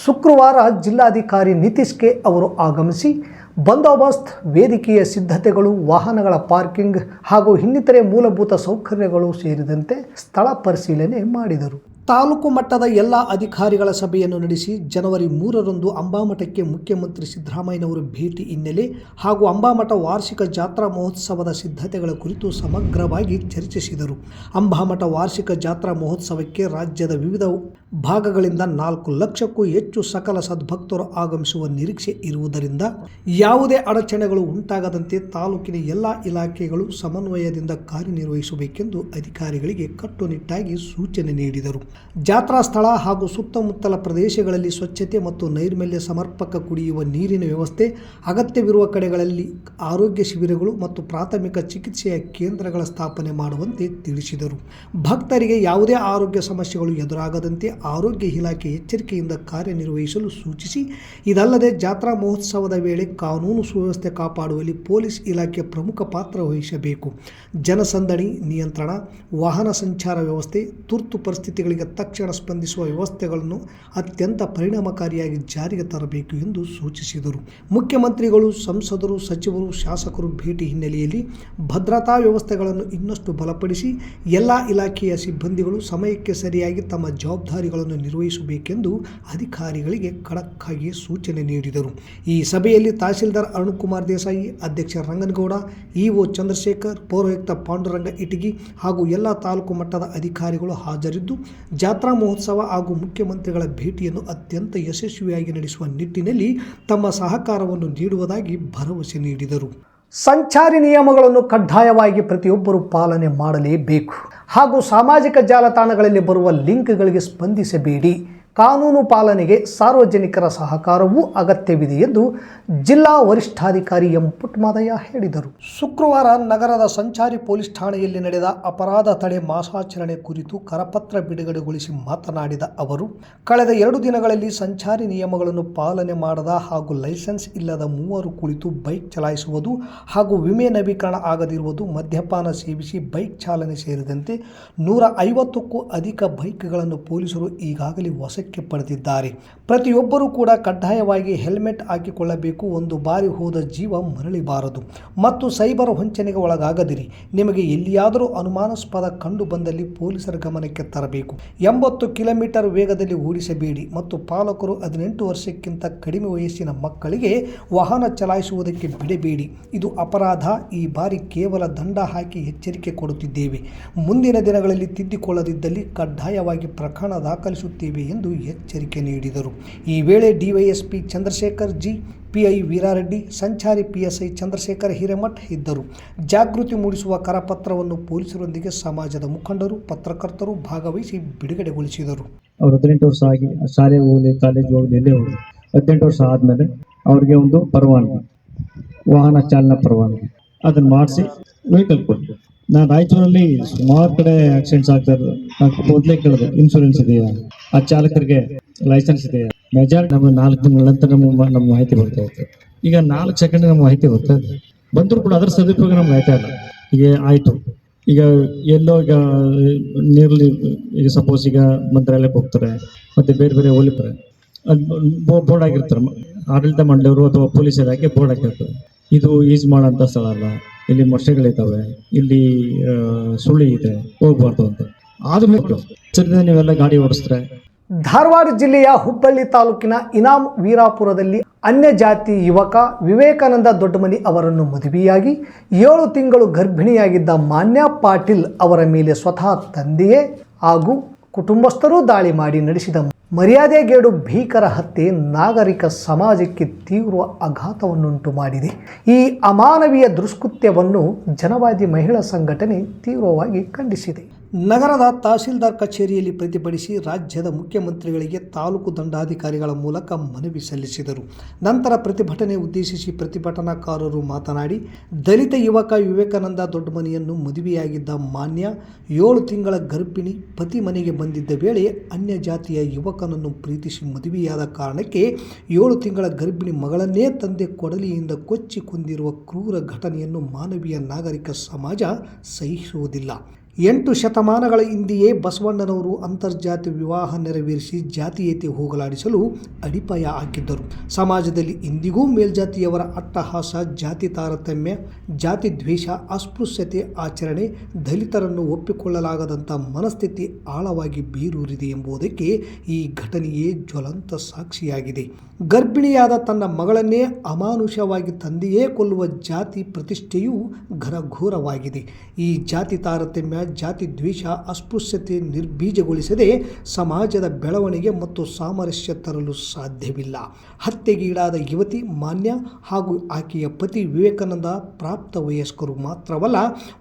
ಶುಕ್ರವಾರ ಜಿಲ್ಲಾಧಿಕಾರಿ ನಿತೀಶ್ ಕೆ ಅವರು ಆಗಮಿಸಿ ಬಂದೋಬಸ್ತ್, ವೇದಿಕೆಯ ಸಿದ್ಧತೆಗಳು, ವಾಹನಗಳ ಪಾರ್ಕಿಂಗ್ ಹಾಗೂ ಇನ್ನಿತರೆ ಮೂಲಭೂತ ಸೌಕರ್ಯಗಳು ಸೇರಿದಂತೆ ಸ್ಥಳ ಪರಿಶೀಲನೆ ಮಾಡಿದರು. ತಾಲೂಕು ಮಟ್ಟದ ಎಲ್ಲ ಅಧಿಕಾರಿಗಳ ಸಭೆಯನ್ನು ನಡೆಸಿ ಜನವರಿ ಮೂರರಂದು ಅಂಬಾಮಠಕ್ಕೆ ಮುಖ್ಯಮಂತ್ರಿ ಸಿದ್ದರಾಮಯ್ಯನವರು ಭೇಟಿ ಹಿನ್ನೆಲೆ ಹಾಗೂ ಅಂಬಾಮಠ ವಾರ್ಷಿಕ ಜಾತ್ರಾ ಮಹೋತ್ಸವದ ಸಿದ್ಧತೆಗಳ ಕುರಿತು ಸಮಗ್ರವಾಗಿ ಚರ್ಚಿಸಿದರು. ಅಂಬಾಮಠ ವಾರ್ಷಿಕ ಜಾತ್ರಾ ಮಹೋತ್ಸವಕ್ಕೆ ರಾಜ್ಯದ ವಿವಿಧ ಭಾಗಗಳಿಂದ ನಾಲ್ಕು ಲಕ್ಷಕ್ಕೂ ಹೆಚ್ಚು ಸಕಲ ಸದ್ಭಕ್ತರು ಆಗಮಿಸುವ ನಿರೀಕ್ಷೆ ಇರುವುದರಿಂದ ಯಾವುದೇ ಅಡಚಣೆಗಳು ಉಂಟಾಗದಂತೆ ತಾಲೂಕಿನ ಎಲ್ಲ ಇಲಾಖೆಗಳು ಸಮನ್ವಯದಿಂದ ಕಾರ್ಯನಿರ್ವಹಿಸಬೇಕೆಂದು ಅಧಿಕಾರಿಗಳಿಗೆ ಕಟ್ಟುನಿಟ್ಟಾಗಿ ಸೂಚನೆ ನೀಡಿದರು. ಜಾತ್ರಾ ಸ್ಥಳ ಹಾಗೂ ಸುತ್ತಮುತ್ತಲ ಪ್ರದೇಶಗಳಲ್ಲಿ ಸ್ವಚ್ಛತೆ ಮತ್ತು ನೈರ್ಮಲ್ಯ ಸಮರ್ಪಕ ಕುಡಿಯುವ ನೀರಿನ ವ್ಯವಸ್ಥೆ, ಅಗತ್ಯವಿರುವ ಕಡೆಗಳಲ್ಲಿ ಆರೋಗ್ಯ ಶಿಬಿರಗಳು ಮತ್ತು ಪ್ರಾಥಮಿಕ ಚಿಕಿತ್ಸೆಯ ಕೇಂದ್ರಗಳ ಸ್ಥಾಪನೆ ಮಾಡುವಂತೆ ತಿಳಿಸಿದರು. ಭಕ್ತರಿಗೆ ಯಾವುದೇ ಆರೋಗ್ಯ ಸಮಸ್ಯೆಗಳು ಎದುರಾಗದಂತೆ ಆರೋಗ್ಯ ಇಲಾಖೆ ಎಚ್ಚರಿಕೆಯಿಂದ ಕಾರ್ಯನಿರ್ವಹಿಸಲು ಸೂಚಿಸಿ. ಇದಲ್ಲದೆ ಜಾತ್ರಾ ಮಹೋತ್ಸವದ ವೇಳೆ ಕಾನೂನು ಸುವ್ಯವಸ್ಥೆ ಕಾಪಾಡುವಲ್ಲಿ ಪೊಲೀಸ್ ಇಲಾಖೆ ಪ್ರಮುಖ ಪಾತ್ರ ವಹಿಸಬೇಕು. ಜನಸಂದಣಿ, ನಿಯಂತ್ರಣ, ವಾಹನ ಸಂಚಾರ ವ್ಯವಸ್ಥೆ, ತುರ್ತು ಪರಿಸ್ಥಿತಿಗಳಿಗೆ ತಕ್ಷಣ ಸ್ಪಂದಿಸುವ ವ್ಯವಸ್ಥೆಗಳನ್ನು ಅತ್ಯಂತ ಪರಿಣಾಮಕಾರಿಯಾಗಿ ಜಾರಿಗೆ ತರಬೇಕು ಎಂದು ಸೂಚಿಸಿದರು. ಮುಖ್ಯಮಂತ್ರಿಗಳು, ಸಂಸದರು, ಸಚಿವರು, ಶಾಸಕರು ಭೇಟಿ ಹಿನ್ನೆಲೆಯಲ್ಲಿ ಭದ್ರತಾ ವ್ಯವಸ್ಥೆಗಳನ್ನು ಇನ್ನಷ್ಟು ಬಲಪಡಿಸಿ, ಎಲ್ಲ ಇಲಾಖೆಯ ಸಿಬ್ಬಂದಿಗಳು ಸಮಯಕ್ಕೆ ಸರಿಯಾಗಿ ತಮ್ಮ ಜವಾಬ್ದಾರಿಗಳನ್ನು ನಿರ್ವಹಿಸಬೇಕೆಂದು ಅಧಿಕಾರಿಗಳಿಗೆ ಖಡಕ್ಕಾಗಿ ಸೂಚನೆ ನೀಡಿದರು. ಈ ಸಭೆಯಲ್ಲಿ ತಹಸೀಲ್ದಾರ್ ಅರುಣ್ಕುಮಾರ್ ದೇಸಾಯಿ, ಅಧ್ಯಕ್ಷ ರಂಗನಗೌಡ, ಇಒ ಚಂದ್ರಶೇಖರ್, ಪೌರಾಯುಕ್ತ ಪಾಂಡುರಂಗ ಇಟಗಿ ಹಾಗೂ ಎಲ್ಲ ತಾಲೂಕು ಮಟ್ಟದ ಅಧಿಕಾರಿಗಳು ಹಾಜರಿದ್ದು, ಜಾತ್ರಾ ಮಹೋತ್ಸವ ಹಾಗೂ ಮುಖ್ಯಮಂತ್ರಿಗಳ ಭೇಟಿಯನ್ನು ಅತ್ಯಂತ ಯಶಸ್ವಿಯಾಗಿ ನಡೆಸುವ ನಿಟ್ಟಿನಲ್ಲಿ ತಮ್ಮ ಸಹಕಾರವನ್ನು ನೀಡುವುದಾಗಿ ಭರವಸೆ ನೀಡಿದರು. ಸಂಚಾರಿ ನಿಯಮಗಳನ್ನು ಕಡ್ಡಾಯವಾಗಿ ಪ್ರತಿಯೊಬ್ಬರು ಪಾಲನೆ ಮಾಡಲೇಬೇಕು. ಹಾಗೂ ಸಾಮಾಜಿಕ ಜಾಲತಾಣಗಳಲ್ಲಿ ಬರುವ ಲಿಂಕ್ಗಳಿಗೆ ಸ್ಪಂದಿಸಬೇಡಿ. ಕಾನೂನು ಪಾಲನೆಗೆ ಸಾರ್ವಜನಿಕರ ಸಹಕಾರವೂ ಅಗತ್ಯವಿದೆ ಎಂದು ಜಿಲ್ಲಾ ವರಿಷ್ಠಾಧಿಕಾರಿ ಎಂ ಪುಟ್ಟಮಾದಯ್ಯ ಹೇಳಿದರು. ಶುಕ್ರವಾರ ನಗರದ ಸಂಚಾರಿ ಪೊಲೀಸ್ ಠಾಣೆಯಲ್ಲಿ ನಡೆದ ಅಪರಾಧ ತಡೆ ಮಾಸಾಚರಣೆ ಕುರಿತು ಕರಪತ್ರ ಬಿಡುಗಡೆಗೊಳಿಸಿ ಮಾತನಾಡಿದ ಅವರು, ಕಳೆದ ಎರಡು ದಿನಗಳಲ್ಲಿ ಸಂಚಾರಿ ನಿಯಮಗಳನ್ನು ಪಾಲನೆ ಮಾಡದ ಹಾಗೂ ಲೈಸೆನ್ಸ್ ಇಲ್ಲದ ಮೂವರು ಕುಳಿತು ಬೈಕ್ ಚಲಾಯಿಸುವುದು ಹಾಗೂ ವಿಮೆ ನವೀಕರಣ ಆಗದಿರುವುದು ಮದ್ಯಪಾನ ಸೇವಿಸಿ ಬೈಕ್ ಚಾಲನೆ ಸೇರಿದಂತೆ ನೂರ ಐವತ್ತಕ್ಕೂ ಅಧಿಕ ಬೈಕ್ಗಳನ್ನು ಪೊಲೀಸರು ಈಗಾಗಲೇ ವಶಕ್ಕೆ ಪಡೆದಿದ್ದಾರೆ. ಪ್ರತಿಯೊಬ್ಬರೂ ಕೂಡ ಕಡ್ಡಾಯವಾಗಿ ಹೆಲ್ಮೆಟ್ ಹಾಕಿಕೊಳ್ಳಬೇಕು. ಒಂದು ಬಾರಿ ಹೋದ ಜೀವ ಮರಳಿಬಾರದು. ಮತ್ತು ಸೈಬರ್ ವಂಚನೆಗೆ ಒಳಗಾಗದಿರಿ. ನಿಮಗೆ ಎಲ್ಲಿಯಾದರೂ ಅನುಮಾನಾಸ್ಪದ ಕಂಡು ಬಂದಲ್ಲಿ ಪೊಲೀಸರ ಗಮನಕ್ಕೆ ತರಬೇಕು. ಎಂಬತ್ತು ಕಿಲೋಮೀಟರ್ ವೇಗದಲ್ಲಿ ಓಡಿಸಬೇಡಿ. ಮತ್ತು ಪಾಲಕರು ಹದಿನೆಂಟು ವರ್ಷಕ್ಕಿಂತ ಕಡಿಮೆ ವಯಸ್ಸಿನ ಮಕ್ಕಳಿಗೆ ವಾಹನ ಚಲಾಯಿಸುವುದಕ್ಕೆ ಬಿಡಬೇಡಿ. ಇದು ಅಪರಾಧ. ಈ ಬಾರಿ ಕೇವಲ ದಂಡ ಹಾಕಿ ಎಚ್ಚರಿಕೆ ಕೊಡುತ್ತಿದ್ದೇವೆ. ಮುಂದಿನ ದಿನಗಳಲ್ಲಿ ತಿದ್ದಿಕೊಳ್ಳದಿದ್ದಲ್ಲಿ ಕಡ್ಡಾಯವಾಗಿ ಪ್ರಕರಣ ದಾಖಲಿಸುತ್ತೇವೆ ಎಂದು ಎಚ್ಚರಿಕೆ ನೀಡಿದರು. ಈ ವೇಳೆ DYSP Chandrashekhar G, PI Veerareddy, ಸಂಚಾರಿ ಪಿಎಸ್ಐ ಚಂದ್ರಶೇಖರ್ ಹಿರೇಮಠ್ ಇದ್ದರು. ಜಾಗೃತಿ ಮೂಡಿಸುವ ಕರಪತ್ರವನ್ನು ಪೊಲೀಸರೊಂದಿಗೆ ಸಮಾಜದ ಮುಖಂಡರು, ಪತ್ರಕರ್ತರು ಭಾಗವಹಿಸಿ ಬಿಡುಗಡೆಗೊಳಿಸಿದರು. ಅವ್ರು ಹದಿನೆಂಟು ವರ್ಷ ಆಗಿ ಶಾಲೆ ಹೋಗಲಿ ಕಾಲೇಜ್ ಹೋಗಲಿ ಎಲ್ಲೇ ಹೋಗಲಿ ಹದಿನೆಂಟು ವರ್ಷ ಆದಮೇಲೆ ಅವ್ರಿಗೆ ಒಂದು ಪರವಾನಗಿ, ವಾಹನ ಚಾಲನಾ ಪರವಾನಗಿ. ಅದನ್ನ ಮಾಡಿಸಿ ವೆಹಿಕಲ್ ಕೊಟ್ಟು ನಾನು ರಾಯಚೂರಲ್ಲಿ ಸುಮಾರು ಕಡೆ ಆಕ್ಸಿಡೆಂಟ್ಸ್ ಆಗ್ತಾ ಇರೋದು. ಮೊದಲೇ ಕೇಳಿದೆ ಇನ್ಶೂರೆನ್ಸ್ ಇದೆಯಾ? ಆ ಚಾಲಕರಿಗೆ ಲೈಸೆನ್ಸ್ ಇದೆಯಾ? ಮೆಜಾರಿಟಿ ನಮ್ಮ ನಾಲ್ಕು ತಿಂಗಳ ನಂತರ ನಮ್ಮ ನಮ್ಮ ಮಾಹಿತಿ ಬರ್ತಾ ಇತ್ತು. ಈಗ ನಾಲ್ಕು ಸೆಕೆಂಡ್ ನಮ್ಮ ಮಾಹಿತಿ ಬರ್ತದೆ ಬಂದರೂ ಕೂಡ ಅದರ ಸದುಪಯೋಗ ನಮ್ಗೆ ಆಯ್ತಾ ಇಲ್ಲ ಈಗ ಆಯಿತು. ಈಗ ಎಲ್ಲೋ ಈಗ ನೀರಲ್ಲಿ, ಈಗ ಸಪೋಸ್ ಈಗ ಮಂತ್ರಾಲಯಕ್ಕೆ ಹೋಗ್ತಾರೆ, ಮತ್ತೆ ಬೇರೆ ಬೇರೆ ಹೋಲಿತಾರೆ ಅದು ಬೋರ್ಡ್ ಆಗಿರ್ತಾರೆ ಆಡಳಿತ ಮಂಡಳಿಯವರು ಅಥವಾ ಪೊಲೀಸ್ ಇಲಾಖೆ ಬೋರ್ಡ್ ಹಾಕಿರ್ತಾರೆ. ಇದು ಯೂಸ್ ಮಾಡೋಂಥ ಸ್ಥಳ ಅಲ್ಲ. ಇಲ್ಲಿ ಮೊಟ್ಟೆಗಳಿದ್ದಾವೆ ಇಲ್ಲಿ ಸುಳಿ ಇದೆ, ಹೋಗ್ಬಾರ್ದು ಅಂತ. ಆದ್ಮೇಲೆ ಸರಿ ನೀವೆಲ್ಲ ಗಾಡಿ ಓಡಿಸ್ತಾರೆ ಧಾರವಾಡ ಜಿಲ್ಲೆಯ ಹುಬ್ಬಳ್ಳಿ ತಾಲೂಕಿನ ಇನಾಮ್ ವೀರಾಪುರದಲ್ಲಿ ಅನ್ಯ ಜಾತಿ ಯುವಕ ವಿವೇಕಾನಂದ ದೊಡ್ಡಮನಿ ಅವರನ್ನು ಮದುವೆಯಾಗಿ, ಏಳು ತಿಂಗಳು ಗರ್ಭಿಣಿಯಾಗಿದ್ದ ಮಾನ್ಯ ಪಾಟೀಲ್ ಅವರ ಮೇಲೆ ಸ್ವತಃ ತಂದೆಯೇ ಹಾಗೂ ಕುಟುಂಬಸ್ಥರೂ ದಾಳಿ ಮಾಡಿ ನಡೆಸಿದ ಮರ್ಯಾದೆಗೇಡು ಭೀಕರ ಹತ್ಯೆ ನಾಗರಿಕ ಸಮಾಜಕ್ಕೆ ತೀವ್ರ ಆಘಾತವನ್ನುಂಟು ಮಾಡಿದೆ. ಈ ಅಮಾನವೀಯ ದುಷ್ಕೃತ್ಯವನ್ನು ಜನವಾದಿ ಮಹಿಳಾ ಸಂಘಟನೆ ತೀವ್ರವಾಗಿ ಖಂಡಿಸಿದೆ. ನಗರದ ತಹಸೀಲ್ದಾರ್ ಕಚೇರಿಯಲ್ಲಿ ಪ್ರತಿಭಟಿಸಿ ರಾಜ್ಯದ ಮುಖ್ಯಮಂತ್ರಿಗಳಿಗೆ ತಾಲೂಕು ದಂಡಾಧಿಕಾರಿಗಳ ಮೂಲಕ ಮನವಿ ಸಲ್ಲಿಸಿದರು. ನಂತರ ಪ್ರತಿಭಟನೆ ಉದ್ದೇಶಿಸಿ ಪ್ರತಿಭಟನಾಕಾರರು ಮಾತನಾಡಿ, ದಲಿತ ಯುವಕ ವಿವೇಕಾನಂದ ದೊಡ್ಡಮನಿಯನ್ನು ಮದುವೆಯಾಗಿದ್ದ ಮಾನ್ಯ ಏಳು ತಿಂಗಳ ಗರ್ಭಿಣಿ ಪತಿ ಮನೆಗೆ ಬಂದಿದ್ದ ವೇಳೆ ಅನ್ಯ ಜಾತಿಯ ಯುವಕನನ್ನು ಪ್ರೀತಿಸಿ ಮದುವೆಯಾದ ಕಾರಣಕ್ಕೆ ಏಳು ತಿಂಗಳ ಗರ್ಭಿಣಿ ಮಗಳನ್ನೇ ತಂದೆ ಕೊಡಲಿಯಿಂದ ಕೊಚ್ಚಿ ಕೊಂದಿರುವ ಕ್ರೂರ ಘಟನೆಯನ್ನು ಮಾನವೀಯ ನಾಗರಿಕ ಸಮಾಜ ಸಹಿಸುವುದಿಲ್ಲ. ಎಂಟು ಶತಮಾನಗಳ ಹಿಂದೆಯೇ ಬಸವಣ್ಣನವರು ಅಂತರ್ಜಾತಿ ವಿವಾಹ ನೆರವೇರಿಸಿ ಜಾತೀಯತೆ ಹೋಗಲಾಡಿಸಲು ಅಡಿಪಾಯ ಹಾಕಿದ್ದರು. ಸಮಾಜದಲ್ಲಿ ಇಂದಿಗೂ ಮೇಲ್ಜಾತಿಯವರ ಅಟ್ಟಹಾಸ, ಜಾತಿ ತಾರತಮ್ಯ, ಜಾತಿ ದ್ವೇಷ, ಅಸ್ಪೃಶ್ಯತೆ ಆಚರಣೆ, ದಲಿತರನ್ನು ಒಪ್ಪಿಕೊಳ್ಳಲಾಗದಂಥ ಮನಸ್ಥಿತಿ ಆಳವಾಗಿ ಬೀರೂರಿದೆ ಎಂಬುದಕ್ಕೆ ಈ ಘಟನೆಯೇ ಜ್ವಲಂತ ಸಾಕ್ಷಿಯಾಗಿದೆ. ಗರ್ಭಿಣಿಯಾದ ತನ್ನ ಮಗಳನ್ನೇ ಅಮಾನುಷವಾಗಿ ತಂದೆಯೇ ಕೊಲ್ಲುವ ಜಾತಿ ಪ್ರತಿಷ್ಠೆಯು ಘನಘೋರವಾಗಿದೆ. ಈ ಜಾತಿ ತಾರತಮ್ಯ, ಜಾತಿ ದ್ವೇಷ, ಅಸ್ಪೃಶ್ಯತೆ ನಿರ್ಬೀಜಗೊಳಿಸದೆ ಸಮಾಜದ ಬೆಳವಣಿಗೆ ಮತ್ತು ಸಾಮರಸ್ಯ ತರಲು ಸಾಧ್ಯವಿಲ್ಲ. ಹತ್ಯೆಗೀಡಾದ ಯುವತಿ ಮಾನ್ಯ ಹಾಗೂ ಆಕೆಯ ಪತಿ ವಿವೇಕಾನಂದ ಪ್ರಾಪ್ತ ವಯಸ್ಕರು ಮಾತ್ರವಲ್ಲ,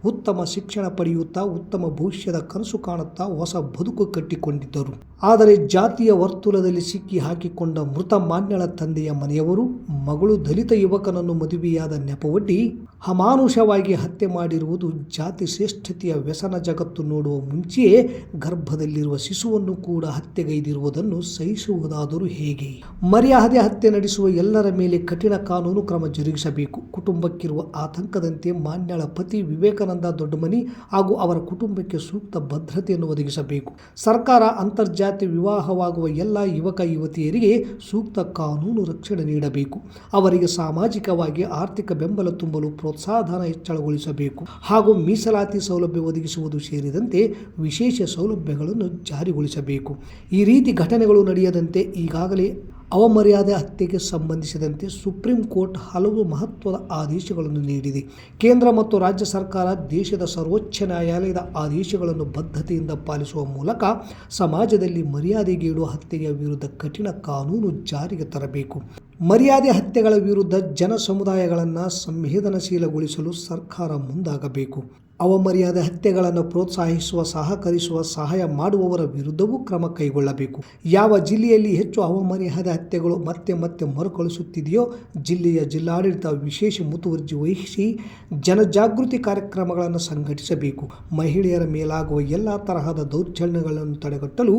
ಉತ್ತಮ ಶಿಕ್ಷಣ ಪಡೆಯುತ್ತಾ, ಉತ್ತಮ ಭವಿಷ್ಯದ ಕನಸು ಕಾಣುತ್ತಾ ಹೊಸ ಬದುಕು ಕಟ್ಟಿಕೊಂಡಿದ್ದರು. ಆದರೆ ಜಾತಿಯ ವರ್ತುಲದಲ್ಲಿ ಸಿಕ್ಕಿ ಹಾಕಿಕೊಂಡ ಮೃತ ಮಾನ್ಯಳ ತಂದೆಯ ಮನೆಯವರು, ಮಗಳು ದಲಿತ ಯುವಕನನ್ನು ಮದುವೆಯಾದ ನೆಪವೊಡ್ಡಿ, ಅಮಾನುಷವಾಗಿ ಹತ್ಯೆ ಮಾಡಿರುವುದು ಜಾತಿ ಶ್ರೇಷ್ಠತೆಯ ವ್ಯಸನ ಜಗತ್ತು ನೋಡುವ ಮುಂಚೆಯೇ ಗರ್ಭದಲ್ಲಿರುವ ಶಿಶುವನ್ನು ಕೂಡ ಹತ್ಯೆಗೈದಿರುವುದನ್ನು ಸಹಿಸುವುದಾದರೂ ಹೇಗೆ? ಮರ್ಯಾದೆ ಹತ್ಯೆ ನಡೆಸುವ ಎಲ್ಲರ ಮೇಲೆ ಕಠಿಣ ಕಾನೂನು ಕ್ರಮ ಜರುಗಿಸಬೇಕು. ಕುಟುಂಬಕ್ಕಿರುವ ಆತಂಕದಂತೆ ಮಾನ್ಯಳ ಪತಿ ವಿವೇಕಾನಂದ ದೊಡ್ಡಮನಿ ಹಾಗೂ ಅವರ ಕುಟುಂಬಕ್ಕೆ ಸೂಕ್ತ ಭದ್ರತೆಯನ್ನು ಒದಗಿಸಬೇಕು. ಸರ್ಕಾರ ಅಂತರ್ಜಾತಿ ವಿವಾಹವಾಗುವ ಎಲ್ಲ ಯುವಕ ಯುವತಿಯರಿಗೆ ಸೂಕ್ತ ಕಾನೂನು ರಕ್ಷಣೆ ನೀಡಬೇಕು. ಅವರಿಗೆ ಸಾಮಾಜಿಕವಾಗಿ ಆರ್ಥಿಕ ಬೆಂಬಲ ತುಂಬಲು ಪ್ರೋತ್ಸಾಹಧನ ಹೆಚ್ಚಳಗೊಳಿಸಬೇಕು. ಹಾಗೂ ಮೀಸಲಾತಿ ಸೌಲಭ್ಯ ಒದಗಿಸುವುದು ಸೇರಿದಂತೆ ವಿಶೇಷ ಸೌಲಭ್ಯಗಳನ್ನು ಜಾರಿಗೊಳಿಸಬೇಕು. ಈ ರೀತಿ ಘಟನೆಗಳು ನಡೆಯದಂತೆ ಈಗಾಗಲೇ ಅವಮರ್ಯಾದೆ ಹತ್ಯೆಗೆ ಸಂಬಂಧಿಸಿದಂತೆ ಸುಪ್ರೀಂ ಕೋರ್ಟ್ ಹಲವು ಮಹತ್ವದ ಆದೇಶಗಳನ್ನು ನೀಡಿದೆ. ಕೇಂದ್ರ ಮತ್ತು ರಾಜ್ಯ ಸರ್ಕಾರ ದೇಶದ ಸರ್ವೋಚ್ಚ ನ್ಯಾಯಾಲಯದ ಆದೇಶಗಳನ್ನು ಬದ್ಧತೆಯಿಂದ ಪಾಲಿಸುವ ಮೂಲಕ ಸಮಾಜದಲ್ಲಿ ಮರ್ಯಾದೆಗೇಡು ಹತ್ಯೆಯ ವಿರುದ್ಧ ಕಠಿಣ ಕಾನೂನು ಜಾರಿಗೆ ತರಬೇಕು. ಮರ್ಯಾದೆ ಹತ್ಯೆಗಳ ವಿರುದ್ಧ ಜನ ಸಮುದಾಯಗಳನ್ನು ಸಂವೇದನಶೀಲಗೊಳಿಸಲು ಸರ್ಕಾರ ಮುಂದಾಗಬೇಕು. ಅವಮರ್ಯಾದೆ ಹತ್ಯೆಗಳನ್ನು ಪ್ರೋತ್ಸಾಹಿಸುವ, ಸಹಕರಿಸುವ, ಸಹಾಯ ಮಾಡುವವರ ವಿರುದ್ಧವೂ ಕ್ರಮ ಕೈಗೊಳ್ಳಬೇಕು. ಯಾವ ಜಿಲ್ಲೆಯಲ್ಲಿ ಹೆಚ್ಚು ಅವಮರ್ಯಾದೆ ಹತ್ಯೆಗಳು ಮತ್ತೆ ಮತ್ತೆ ಮರುಕಳಿಸುತ್ತಿದೆಯೋ, ಜಿಲ್ಲೆಯ ಜಿಲ್ಲಾಡಳಿತ ವಿಶೇಷ ಮುತುವರ್ಜಿ ವಹಿಸಿ ಜನಜಾಗೃತಿ ಕಾರ್ಯಕ್ರಮಗಳನ್ನು ಸಂಘಟಿಸಬೇಕು. ಮಹಿಳೆಯರ ಮೇಲಾಗುವ ಎಲ್ಲ ತರಹದ ದೌರ್ಜನ್ಯಗಳನ್ನು ತಡೆಗಟ್ಟಲು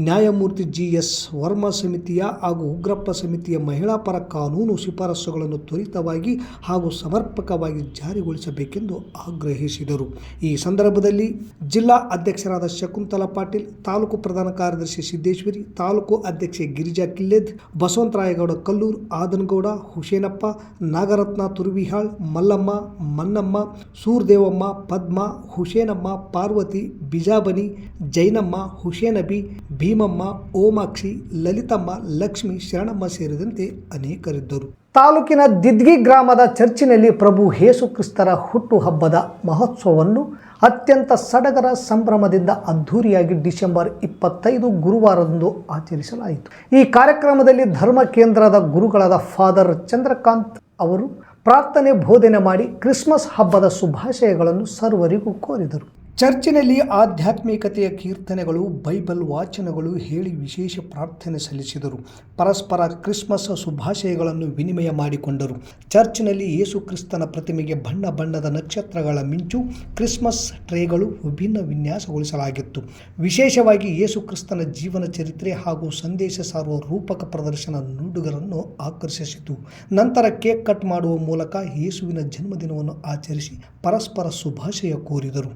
ನ್ಯಾಯಮೂರ್ತಿ ಜಿ ಎಸ್ ವರ್ಮಾ ಸಮಿತಿಯ ಹಾಗೂ ಉಗ್ರಪ್ಪ ಸಮಿತಿಯ ಮಹಿಳಾ ಪರ ಕಾನೂನು ಶಿಫಾರಸುಗಳನ್ನು ತ್ವರಿತವಾಗಿ ಹಾಗೂ ಸಮರ್ಪಕವಾಗಿ ಜಾರಿಗೊಳಿಸಬೇಕೆಂದು ಆಗ್ರಹಿಸಿದರು. ಈ ಸಂದರ್ಭದಲ್ಲಿ ಜಿಲ್ಲಾ ಅಧ್ಯಕ್ಷರಾದ ಶಕುಂತಲಾ ಪಾಟೀಲ್, ತಾಲೂಕು ಪ್ರಧಾನ ಕಾರ್ಯದರ್ಶಿ ಸಿದ್ದೇಶ್ವರಿ, ತಾಲೂಕು ಅಧ್ಯಕ್ಷೆ ಗಿರಿಜಾ ಕಿಲ್ಲೆದ್ ಬಸವಂತರಾಯಗೌಡ ಕಲ್ಲೂರ್, ಆದನಗೌಡ ಹುಸೇನಪ್ಪ, ನಾಗರತ್ನ ತುರುವಿಹಾಳ್, ಮಲ್ಲಮ್ಮ, ಮನ್ನಮ್ಮ, ಸೂರ್ದೇವಮ್ಮ, ಪದ್ಮ, ಹುಸೇನಮ್ಮ, ಪಾರ್ವತಿ, ಬಿಜಾಬನಿ, ಜೈನಮ್ಮ, ಹುಸೇನಬಿ, ಭೀಮಮ್ಮ, ಓಮಾಕ್ಷಿ, ಲಲಿತಮ್ಮ, ಲಕ್ಷ್ಮಿ, ಶರಣಮ್ಮ ಸೇರಿದಂತೆ ಅನೇಕರಿದ್ದರು. ತಾಲೂಕಿನ ದಿದ್ಗಿ ಗ್ರಾಮದ ಚರ್ಚಿನಲ್ಲಿ ಪ್ರಭು ಯೇಸುಕ್ರಿಸ್ತರ ಹುಟ್ಟುಹಬ್ಬದ ಮಹೋತ್ಸವವನ್ನು ಅತ್ಯಂತ ಸಡಗರ ಸಂಭ್ರಮದಿಂದ ಅದ್ಧೂರಿಯಾಗಿ ಡಿಸೆಂಬರ್ ಇಪ್ಪತ್ತೈದು ಗುರುವಾರದಂದು ಆಚರಿಸಲಾಯಿತು. ಈ ಕಾರ್ಯಕ್ರಮದಲ್ಲಿ ಧರ್ಮ ಕೇಂದ್ರದ ಗುರುಗಳಾದ ಫಾದರ್ ಚಂದ್ರಕಾಂತ್ ಅವರು ಪ್ರಾರ್ಥನೆ ಬೋಧನೆ ಮಾಡಿ ಕ್ರಿಸ್ಮಸ್ ಹಬ್ಬದ ಶುಭಾಶಯಗಳನ್ನು ಸರ್ವರಿಗೂ ಕೋರಿದರು. ಚರ್ಚಿನಲ್ಲಿ ಆಧ್ಯಾತ್ಮಿಕತೆಯ ಕೀರ್ತನೆಗಳು, ಬೈಬಲ್ ವಾಚನಗಳು ಹೇಳಿ ವಿಶೇಷ ಪ್ರಾರ್ಥನೆ ಸಲ್ಲಿಸಿದರು. ಪರಸ್ಪರ ಕ್ರಿಸ್ಮಸ್ ಶುಭಾಶಯಗಳನ್ನು ವಿನಿಮಯ ಮಾಡಿಕೊಂಡರು. ಚರ್ಚ್ನಲ್ಲಿ ಯೇಸು ಕ್ರಿಸ್ತನ ಪ್ರತಿಮೆಗೆ ಬಣ್ಣ ಬಣ್ಣದ ನಕ್ಷತ್ರಗಳ ಮಿಂಚು ಕ್ರಿಸ್ಮಸ್ ಟ್ರೇಗಳು ವಿಭಿನ್ನ ವಿನ್ಯಾಸಗೊಳಿಸಲಾಗಿತ್ತು. ವಿಶೇಷವಾಗಿ ಯೇಸು ಕ್ರಿಸ್ತನ ಜೀವನ ಚರಿತ್ರೆ ಹಾಗೂ ಸಂದೇಶ ಸಾರುವ ರೂಪಕ ಪ್ರದರ್ಶನ ನುಡುಗರನ್ನು ಆಕರ್ಷಿಸಿತು. ನಂತರ ಕೇಕ್ ಕಟ್ ಮಾಡುವ ಮೂಲಕ ಯೇಸುವಿನ ಜನ್ಮದಿನವನ್ನು ಆಚರಿಸಿ ಪರಸ್ಪರ ಶುಭಾಶಯ ಕೋರಿದರು.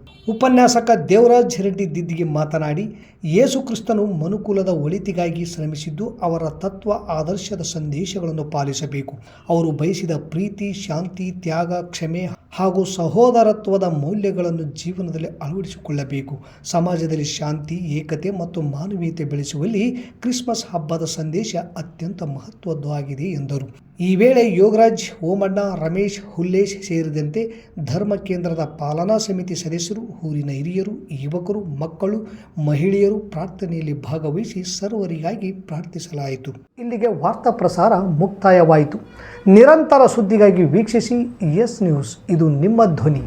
ಉಪನ್ಯಾಸಕ ದೇವರಾಜ್ ರೆಡ್ಡಿ ದಿದ್ದಿಗೆ ಮಾತನಾಡಿ, ಯೇಸು ಕ್ರಿಸ್ತನು ಮನುಕುಲದ ಒಳಿತಿಗಾಗಿ ಶ್ರಮಿಸಿದ್ದು ಅವರ ತತ್ವ, ಆದರ್ಶದ ಸಂದೇಶಗಳನ್ನು ಪಾಲಿಸಬೇಕು. ಅವರು ಬಯಸಿದ ಪ್ರೀತಿ, ಶಾಂತಿ, ತ್ಯಾಗ, ಕ್ಷಮೆ ಹಾಗೂ ಸಹೋದರತ್ವದ ಮೌಲ್ಯಗಳನ್ನು ಜೀವನದಲ್ಲಿ ಅಳವಡಿಸಿಕೊಳ್ಳಬೇಕು. ಸಮಾಜದಲ್ಲಿ ಶಾಂತಿ, ಏಕತೆ ಮತ್ತು ಮಾನವೀಯತೆ ಬೆಳೆಸುವಲ್ಲಿ ಕ್ರಿಸ್ಮಸ್ ಹಬ್ಬದ ಸಂದೇಶ ಅತ್ಯಂತ ಮಹತ್ವದ್ದಾಗಿದೆ ಎಂದರು. ಈ ವೇಳೆ ಯೋಗರಾಜ್, ಓಮಣ್ಣ, ರಮೇಶ್, ಹುಲ್ಲೇಶ್ ಸೇರಿದಂತೆ ಧರ್ಮ ಕೇಂದ್ರದ ಪಾಲನಾ ಸಮಿತಿ ಸದಸ್ಯರು, ಊರಿನ ಹಿರಿಯರು, ಯುವಕರು, ಮಕ್ಕಳು, ಮಹಿಳೆಯರು ಪ್ರಾರ್ಥನೆಯಲ್ಲಿ ಭಾಗವಹಿಸಿ ಸರ್ವರಿಗಾಗಿ ಪ್ರಾರ್ಥಿಸಲಾಯಿತು. ಇಲ್ಲಿಗೆ ವಾರ್ತಾ ಪ್ರಸಾರ ಮುಕ್ತಾಯವಾಯಿತು. ನಿರಂತರ ಸುದ್ದಿಗಾಗಿ ವೀಕ್ಷಿಸಿ ಎಸ್ ನ್ಯೂಸ್. ಇದು ನಿಮ್ಮ ಧ್ವನಿ.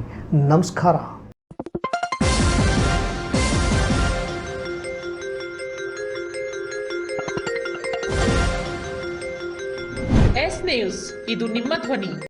ನಮಸ್ಕಾರ. ಇದು ನಿಮ್ಮ ಧ್ವನಿ.